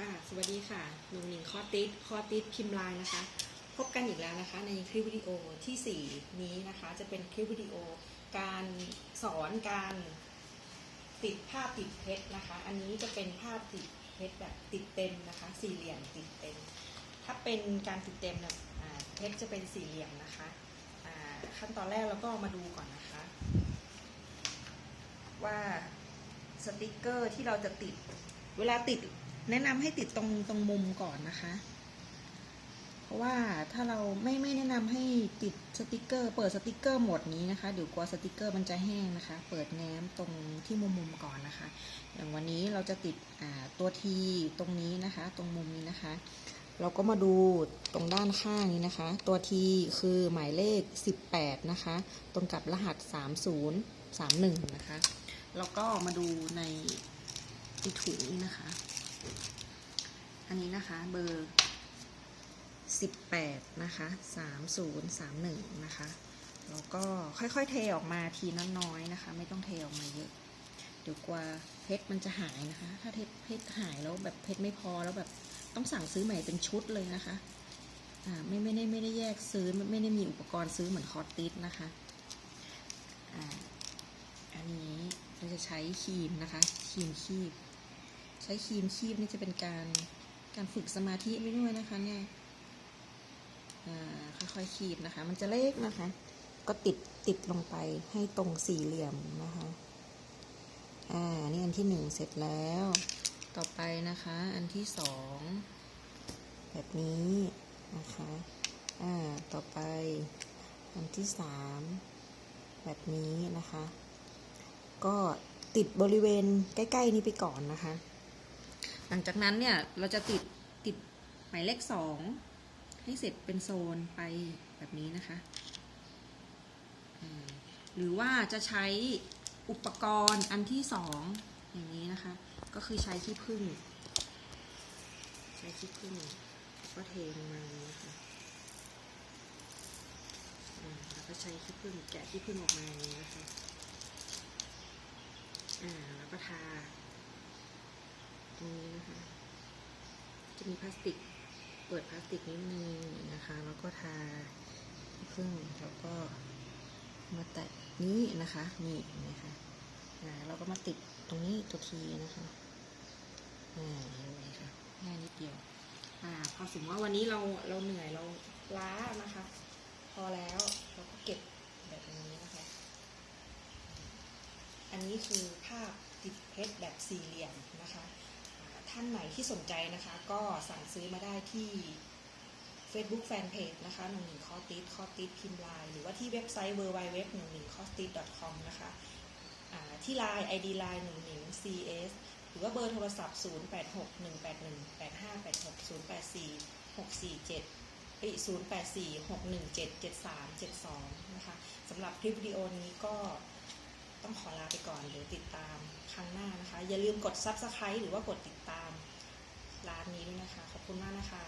ค่ะ สวัสดีค่ะหนุ่งหนิงคอติสคอติสพิมพ์ลายนะคะ พบกันอีกแล้วนะคะ ในคลิปวิดีโอทีสี่4 นี้นะคะ จะเป็นคลิปวิดีโอการสอนการติดภาพติดเพชรนะคะ อันนี้จะเป็นภาพติดเพชรแบบติดเต็มนะคะ สี่เหลี่ยมติดเต็ม ถ้าเป็นการติดเต็มเนี่ยเพชรจะเป็นสี่เหลี่ยมนะคะขั้นตอนแรกเราก็มาดูก่อนนะคะ ว่าสติกเกอร์ที่เราจะติดเวลาติด แนะนำให้ติดตรงตรงมุมก่อนนะคะ เพราะว่าถ้าเราไม่ไม่แนะนำให้ติดสติกเกอร์ เปิดสติกเกอร์หมดนี้นะคะเดี๋ยวกลัวสติกเกอร์มันจะแห้งนะคะ เปิดแง้มตรงที่มุมมุมก่อนนะคะ อย่างวันนี้เราจะติดตัวทีตรงนี้นะคะ ตรงมุมนี้นะคะ เราก็มาดูตรงด้านข้างนี้นะคะ ตัวทีคือหมายเลข 18 นะคะ ตรงกับรหัส 3031 นะคะแล้วก็มาดูในอีถุงนี้นะคะ อันนี้นะคะเบอร์18นะคะ3031นะคะแล้วก็ค่อยๆเทออกมาทีน้อยๆนะคะ ไม่ต้องเทออกมาเยอะเดี๋ยวกลัวเพชรมันจะหายนะคะ ถ้าเพชรหายแล้วแบบเพชรไม่พอแล้วแบบต้องสั่งซื้อใหม่เป็นชุดเลยนะคะอ่าไม่ไม่ได้ไม่ได้แยกซื้อไม่ไม่ได้มีอุปกรณ์ซื้อเหมือนคอร์ติสนะคะอ่าอันนี้เราจะใช้ครีมนะคะครีมคีบ ใช้ครีมคีบนี่จะเป็นการการฝึกสมาธิไปด้วยนะคะเนี่ยอ่าค่อยๆคีบนะคะ มันจะเล็กนะคะ ก็ติดติดลงไปให้ตรงสี่เหลี่ยมนะคะ อ่า นี่อันที่หนึ่งเสร็จแล้ว ต่อไปนะคะ อันที่สองแบบนี้นะคะ อ่า ต่อไป อันที่สามแบบนี้นะคะ ก็ติดบริเวณใกล้ ๆ นี้ไปก่อนนะคะ หลังจากนั้นเนี่ยเราจะติดติดหมายเลขสองให้เสร็จเป็นโซนไปแบบนี้นะคะ หรือว่าจะใช้อุปกรณ์อันที่สองอย่างนี้นะคะ ก็คือใช้ขี้ผึ้งใช้ขี้ผึ้งก็เทลงมาอย่างนี้นะคะอ่าแล้วก็ใช้ขี้ผึ้งแกะขี้ผึ้งออกมาอย่างนี้นะคะอ่าแล้วก็ทา ตรงนี้นะคะ จะมีพลาสติก เปิดพลาสติกนิดนึงนะคะ แล้วก็ทาพึ่งแล้วก็มาแตะนี้นะคะ นี่นะคะอ่าเราก็มาติดตรงนี้ตัวทีนะคะอ่าเห็นไหมคะง่ายนิดเดียว อ่า พอสมมติว่าวันนี้เราเราเหนื่อยเราล้านะคะ พอแล้วเราก็เก็บแบบนี้นะคะ อันนี้คือภาพติดเพชรแบบสี่เหลี่ยมนะคะ ท่านไหนที่สนใจนะคะ ก็สั่งซื้อมาได้ที่ Facebook Fanpage นะคะหนึ่งหนึ่งคอติสคอติสพิมพ์ไลน์หรือว่าที่เว็บไซต์ w w w 1 1 c o s t i s com นะคะที่ไลน์ ID ไลน์1 1 cs หรือว่าเบอร์โทรศัพท์ 0 8 6 1 8 1 8 5 8 6 0 8 4 6 4 7เอ้ย0 8 4 6 1 7 7 3 7 2 นะคะสำหรับคลิปวิดีโอนี้ก็ ต้องขอลาไปก่อนเดี๋ยวติดตามครั้งหน้านะคะ อย่าลืมกด Subscribe หรือว่ากดติดตามร้านนี้ด้วยนะคะ ขอบคุณมากนะคะ